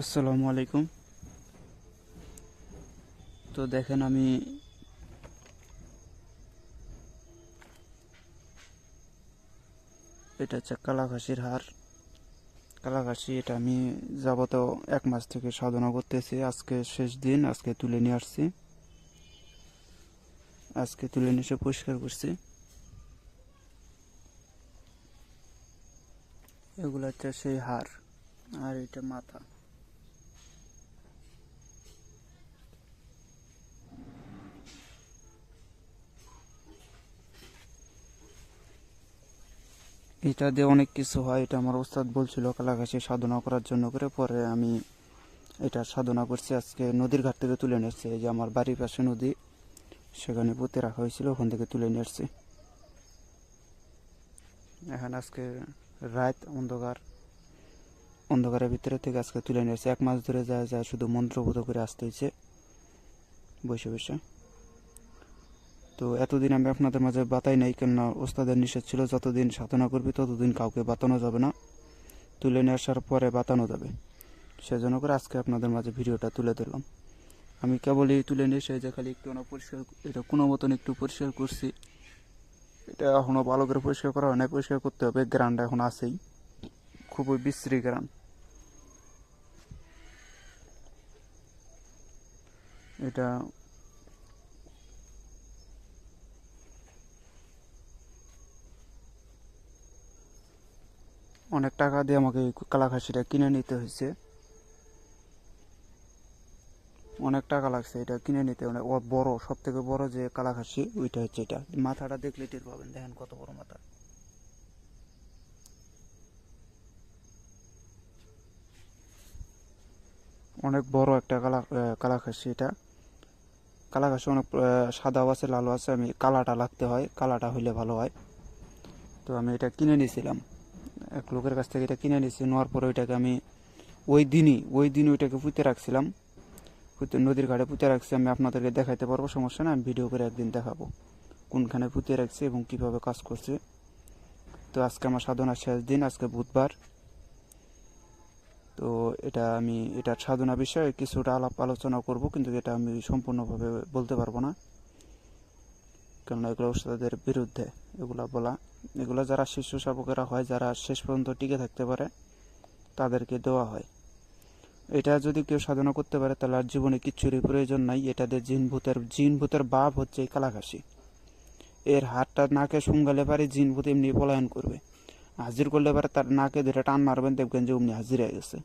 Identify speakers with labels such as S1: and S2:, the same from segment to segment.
S1: আসসালামু আলাইকুম। তো দেখেন আমি এটা হচ্ছে কালাঘাসির হার। কালাঘাসি এটা আমি যাবত এক মাস থেকে সাধনা করতেছি। আজকে শেষ দিন, আজকে তুলে নিয়ে আসছি। আজকে তুলে নিয়ে এসে পরিষ্কার করছি। এগুলো হচ্ছে সেই হার আর এটা মাথা। এটা দিয়ে অনেক কিছু হয়, এটা আমার ওস্তাদ বলছিল কালাঘাসে সাধনা করার জন্য করে, পরে আমি এটা সাধনা করছি, আজকে নদীর ঘাট থেকে তুলে নিয়ে এসছি, এই যে আমার বাড়ির পাশে নদী, সেখানে পুঁতে রাখা হয়েছিল, ওখান থেকে তুলে নিয়ে এসছি। এখন আজকে রাত অন্ধকার, অন্ধকারের ভিতরে থেকে আজকে তুলে নিয়ে এসছি। এক মাস ধরে যায় যায় শুধু মন্ত্রবোধ করে আসতে হয়েছে বসে বসে। তো এতদিন আমি আপনাদের মাঝে বাতাই নাই, কেননা ওস্তাদের নিষেধ ছিল, যতদিন সাধনা করবি ততদিন কাউকে বাতানো যাবে না। তুলে নিয়ে আসার পরে বাতানো যাবে। সেজন্য করে আজকে আপনাদের মাঝে ভিডিওটা তুলে দিলাম আমি কেবলই তুলে নিয়ে এসে যে খালি একটু পরিষ্কার এটা কোনো মতন একটু পরিষ্কার করছি। এটা এখনও ভালো করে পরিষ্কার করা হয় না পরিষ্কার করতে হবে। গ্রানটা এখন আছেই। খুবই বিশ্রী গ্রান। এটা অনেক টাকা দিয়ে আমাকে এই কালাখাসিটা কিনে নিতে হয়েছে। অনেক টাকা লাগছে এটা কিনে নিতে। অনেক বড় সব থেকে বড় যে কালাখাসি ওইটা হচ্ছে এটা। মাথাটা দেখলে টের পাবেন, দেখেন কত বড় মাথা। অনেক বড় একটা কালা কালাখাসি এটা। কালাখাসি অনেক সাদাও আছে, লালও আছে, আমি কালাটা লাগতে হয়, কালাটা হইলে ভালো হয়। তো আমি এটা কিনে নিয়েছিলাম। এক লোকের কাছ থেকে এটা কিনে নিয়েছি নেওয়ার পরে ওইটাকে আমি ওই দিনই, ওই দিন ওইটাকে পুঁতে রাখছিলাম। পুঁতে, নদীর ঘাটে পুঁতে রাখছি, আমি আপনাদেরকে দেখাইতে পারব, সমস্যা না আমি ভিডিও করে একদিন দেখাবো। কোনখানে পুঁতে রাখছি এবং কীভাবে কাজ করছে। তো আজকে আমার সাধনার শেষ দিন, আজকে বুধবার। তো এটা আমি, এটা সাধনা বিষয়ে কিছুটা আলাপ আলোচনা করব, কিন্তু এটা আমি সম্পূর্ণভাবে বলতে পারব না। কেননা এগুলো ওস্তাদের বিরুদ্ধে, এগুলা বলা এগুলো যারা শিশু শাবকেরা হয়, যারা শেষ পর্যন্ত টিকে থাকতে পারে, তাদেরকে দেওয়া হয়। এটা যদি কেউ সাধনা করতে পারে, তাহলে আর জীবনে কিচ্ছুরই প্রয়োজন নাই। এটাদের জিন ভূতের জিন ভূতের বাপ হচ্ছে এই কালাঘাসি এর হাতটা নাকে শুঙ্গালে পারে, জিন ভূত এমনি পলায়ন করবে। হাজির করলে পারে, তার নাকে ধরে টান মারবেন, দেখবেন যে অমনি হাজির হয়ে গেছে।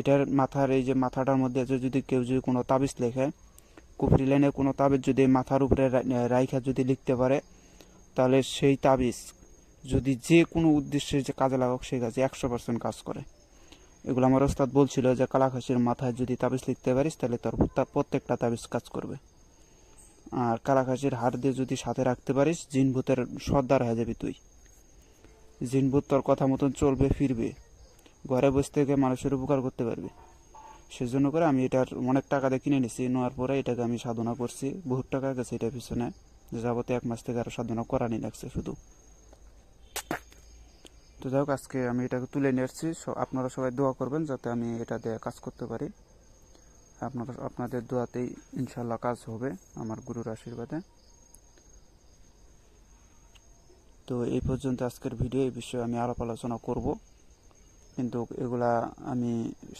S1: এটার মাথার, এই যে মাথাটার মধ্যে যদি কেউ যদি কোনো তাবিজ লেখে, কুফরি লাইনে কোনো তাবিজ যদি মাথার উপরে রাইখা যদি লিখতে পারে তাহলে সেই তাবিজ যদি যে কোনো উদ্দেশ্যে যে কাজে লাগাক, সেই কাজে একশো পার্সেন্ট কাজ করে। এগুলো আমার ওস্তাদ বলছিল যে কালাখাসির মাথায় যদি তাবিজ লিখতে পারিস, তাহলে তোর প্রত্যা- প্রত্যেকটা তাবিজ কাজ করবে। আর কালাখাসির হাড় দিয়ে যদি সাথে রাখতে পারিস, জিন ভূতের সর্দার হয়ে যাবি তুই। জিন ভূত তোর কথা মতন চলবে, ফিরবে। ঘরে বসে থেকে মানুষের উপকার করতে পারবে। সেজন্য করে আমি এটার অনেক টাকা দিয়ে কিনে নিছি, নেওয়ার পরে এটাকে আমি সাধনা করছি, বহুত টাকা গেছে এটার পিছনে। যাবতে এক মাস থেকে আরও সাধনা করানি লাগছে শুধু। তো যাই হোক, আজকে আমি এটাকে তুলে নিয়ে এসেছি সো আপনারা সবাই দোয়া করবেন যাতে আমি এটা দিয়ে কাজ করতে পারি। আপনারা আপনাদের দোয়াতেই ইনশাল্লাহ কাজ হবে আমার গুরুর আশীর্বাদে। তো এই পর্যন্ত আজকের ভিডিও, এই বিষয়ে আমি আলাপ আলোচনা করব। কিন্তু এগুলা আমি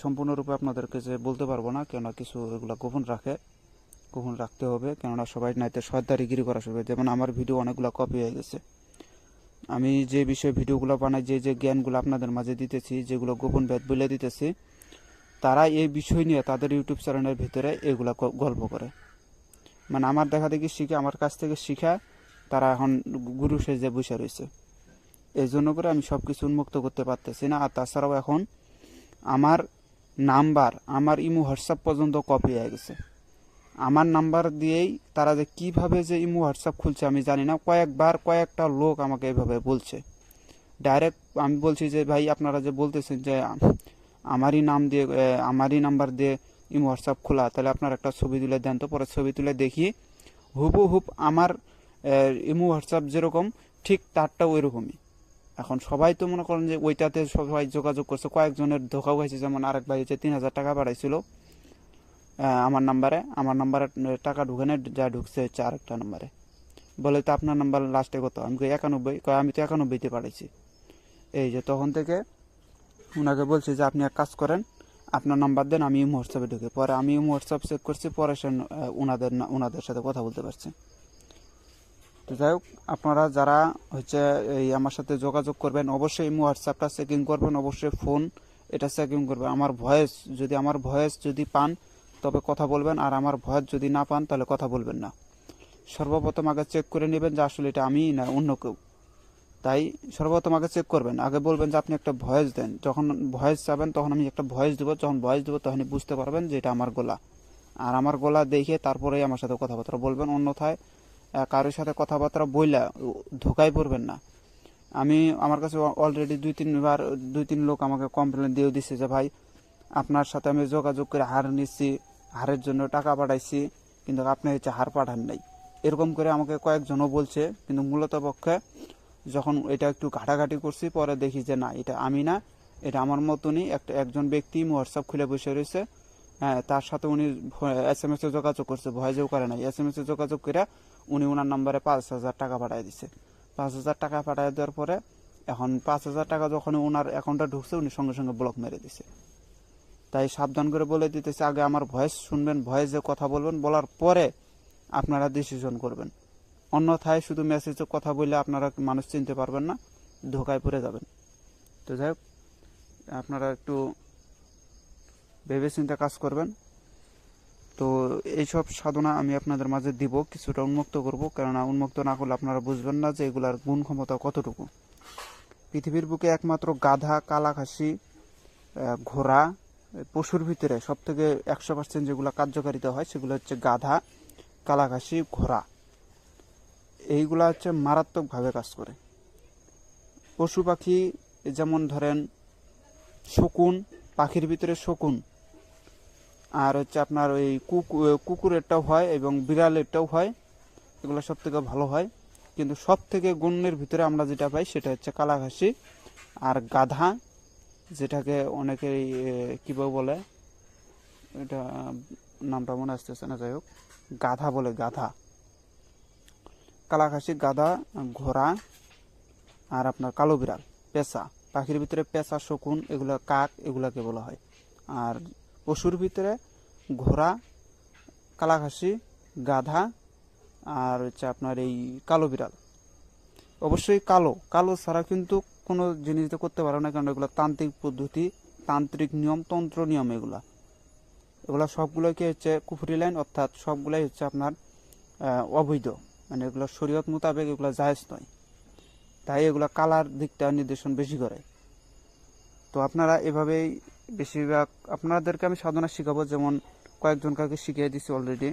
S1: সম্পূর্ণরূপে আপনাদেরকে যে বলতে পারব না, কেননা কিছু এগুলা গোপন রাখে। গোপন রাখতে হবে। কেননা সবাই নাইতে সর্দারিগিরি করা শুরু যেমন আমার ভিডিও অনেকগুলো কপি হয়ে গেছে। আমি যে বিষয়ে ভিডিওগুলো বানাই, যে যে জ্ঞানগুলো আপনাদের মাঝে দিতেছি, যেগুলো গোপন ভেদ বলে দিতেছি, তারা এই বিষয় নিয়ে তাদের ইউটিউব চ্যানেলের ভিতরে এগুলো গল্প করে। মানে আমার দেখা দেখি শিখে, আমার কাছ থেকে শিখা তারা এখন গুরু সেজে বসে রয়েছে। এই জন্য করে আমি সব কিছু উন্মুক্ত করতে পারতেছি না। আর তাছাড়াও এখন আমার নাম্বার, আমার ইমো হোয়াটসঅ্যাপ পর্যন্ত কপি হয়ে গেছে। আমার নাম্বার দিয়েই তারা যে কীভাবে যে ইমো হোয়াটসঅ্যাপ খুলছে আমি জানি না। কয়েকবার কয়েকটা লোক আমাকে এভাবে বলছে। ডাইরেক্ট আমি বলছি যে ভাই আপনারা যে বলতেছেন যে আমারই নাম দিয়ে আমারই নাম্বার দিয়ে ইমো হোয়াটসঅ্যাপ খোলা তাহলে আপনার একটা ছবি তুলে দেন তো পরে ছবি তুলে দেখি। হুবহুব আমার ইমো হোয়াটসঅ্যাপ যেরকম ঠিক তারটাও ওই রকমই এখন সবাই তো মনে করেন যে ওইটাতে সবাই যোগাযোগ করছে। কয়েকজনের ধোকাও হয়েছে যেমন আরেক ভাই হচ্ছে তিন হাজার টাকা আহ, আমার নাম্বারে আমার নাম্বারে টাকা ঢুকে না যা ঢুকছে হচ্ছে আরেকটা নাম্বারে। বলে, তো আপনার নাম্বার লাস্টে কত? আমি কই, একানব্বই। কয়, আমি তো একানব্বইতে পাঠাইছি। এই যে, তখন থেকে ওনাকে বলছি যে, আপনি এক কাজ করেন, আপনার নাম্বার দেন, আমি হোয়াটসঅ্যাপে ঢুকে পরে আমি হোয়াটসঅ্যাপ চেক করছি, পরে সে ওনাদের ওনাদের সাথে কথা বলতে পারছি। তো যাই হোক, আপনারা যারা হচ্ছে এই আমার সাথে যোগাযোগ করবেন, অবশ্যই হোয়াটসঅ্যাপটা চেকিং করবেন, অবশ্যই ফোন এটা চেকিং করবেন। আমার ভয়েস যদি আমার ভয়েস যদি পান তবে কথা বলবেন, আর আমার ভয়েস যদি না পান, তাহলে কথা বলবেন না। সর্বপ্রথম আগে চেক করে নেবেন যে আসলে এটা আমি না অন্য কেউ। তাই সর্বপ্রথম আগে চেক করবেন। আগে বলবেন যে আপনি একটা ভয়েস দেন। যখন ভয়েস চাবেন, তখন আমি একটা ভয়েস দেবো। যখন ভয়েস দেবো, তখনই বুঝতে পারবেন যে এটা আমার গলা। আর আমার গলা দেখে তারপরেই আমার সাথে কথাবার্তা বলবেন। অন্যথায় কারোর সাথে কথাবার্তা বইলা ধোকায় পড়বেন না। আমি, আমার কাছে অলরেডি দুই তিনবার, দুই তিন লোক আমাকে কমপ্লেন দিয়ে দিচ্ছে যে, ভাই আপনার সাথে আমি যোগাযোগ করে হার নিচ্ছি, হারের জন্য টাকা পাঠাইছি, কিন্তু আপনি হচ্ছে হার পাঠান নাই। এরকম করে আমাকে কয়েকজনও বলছে, কিন্তু মূলত পক্ষে যখন এটা একটু ঘাটাঘাটি করছি, পরে দেখি যে না, এটা আমি না, এটা আমার মতনই একটা, একজন ব্যক্তি হোয়াটসঅ্যাপ খুলে বসে রয়েছে। হ্যাঁ তার সাথে উনি এস এম এস যোগাযোগ করছে, ভয়েসেও করে নাই। এস এম এস এ যোগাযোগ করে উনি ওনার নাম্বারে পাঁচ হাজার টাকা পাঠিয়ে দিছে। পাঁচ হাজার টাকা পাঠিয়ে দেওয়ার পরে এখন পাঁচ হাজার টাকা যখন ওনার অ্যাকাউন্টে ঢুকছে, উনি সঙ্গে সঙ্গে ব্লক মেরে দিছে। তাই সাবধান করে বলে দিতেছে, আগে আমার ভয়েস শুনবেন, ভয়েসে কথা বলবেন, বলার পরে আপনারা ডিসিশন করবেন। অন্যথায় শুধু মেসেজে কথা বললে আপনারা মানুষ চিনতে পারবেন না, ধোকায় পড়ে যাবেন। তো যাই হোক, আপনারা একটু ভেবে চিন্তে কাজ করবেন। তো এইসব সাধনা আমি আপনাদের মাঝে দিব, কিছুটা উন্মুক্ত করব, কেননা উন্মুক্ত না করলে আপনারা বুঝবেন না যে এগুলার গুণ ক্ষমতা কতটুকু। পৃথিবীর বুকে একমাত্র গাধা কালাখাসি ঘোড়া পশুর ভিতরে সব থেকে একশো পার্সেন্ট যেগুলো কার্যকারিতা হয়, সেগুলো হচ্ছে গাধা, কালাঘাসি, ঘোড়া। এইগুলা হচ্ছে মারাত্মকভাবে কাজ করে। পশু পাখি, যেমন ধরেন শকুন, পাখির ভিতরে শকুন, আর হচ্ছে আপনার ওই কুকুর কুকুরেরটাও হয় এবং বিড়ালেরটাও হয়, এগুলো সব থেকে ভালো হয়। কিন্তু সব থেকে গুণের ভিতরে আমরা যেটা পাই, সেটা হচ্ছে কালাঘাসি আর গাধা। যেটাকে অনেকেই কীভাবে বলে, এটা, নামটা মনে আসতেছে না, যাই হোক। গাধা বলে, গাধা। কালাঘাসি গাধা, ঘোড়া, আর আপনার কালো বিড়াল, পেঁচা। পাখির ভিতরে পেঁচা, শকুন, এগুলো কাক, এগুলাকে বলা হয়। আর পশুর ভিতরে ঘোড়া কালাঘাসি গাধা, আর হচ্ছে আপনার এই কালো বিড়াল। অবশ্যই কালো। কালো ছাড়া কিন্তু কোনো জিনিস দিয়ে করতে পারো না, কারণ এগুলো তান্ত্রিক পদ্ধতি, তান্ত্রিক নিয়ম, তন্ত্র নিয়ম এগুলা। এগুলা সবগুলোকে হচ্ছে কুফরি লাইন অর্থাৎ সবগুলাই হচ্ছে আপনার অবৈধ। মানে এগুলো শরীয়ত মোতাবেক এগুলো জায়েজ নয়। তাই এগুলো কালার দিকটা নির্দেশন বেশি করে। তো আপনারা এভাবেই বেশিরভাগ, আপনাদেরকে আমি সাধনা শিখাবো, যেমন কয়েকজন কাউকে শিখিয়ে দিছি অলরেডি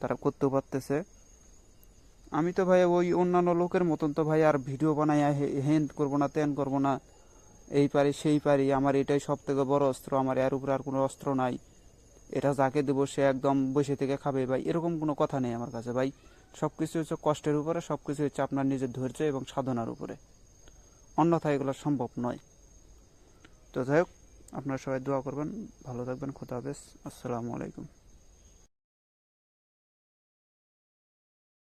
S1: তারা করতেও পারতেছে। আমি তো ভাই ওই অন্যান্য লোকের মতন তো ভাই আর ভিডিও বানাই হেন করব না তেন করব না। এই পারি, সেই পারি, আমার এটাই সব থেকে বড় অস্ত্র, আমার এর উপরে আর কোনো অস্ত্র নাই। এটা যাকে দেবো সে একদম বসে থেকে খাবে ভাই, এরকম কোনো কথা নেই আমার কাছে ভাই। সব কিছু হচ্ছে কষ্টের উপরে সব কিছু হচ্ছে আপনার নিজের ধৈর্য এবং সাধনার উপরে। অন্যথায় এগুলো সম্ভব নয়। তো যাই হোক, আপনারা সবাই দোয়া করবেন, ভালো থাকবেন, খোদা হাফেজ, আসসালামু আলাইকুম।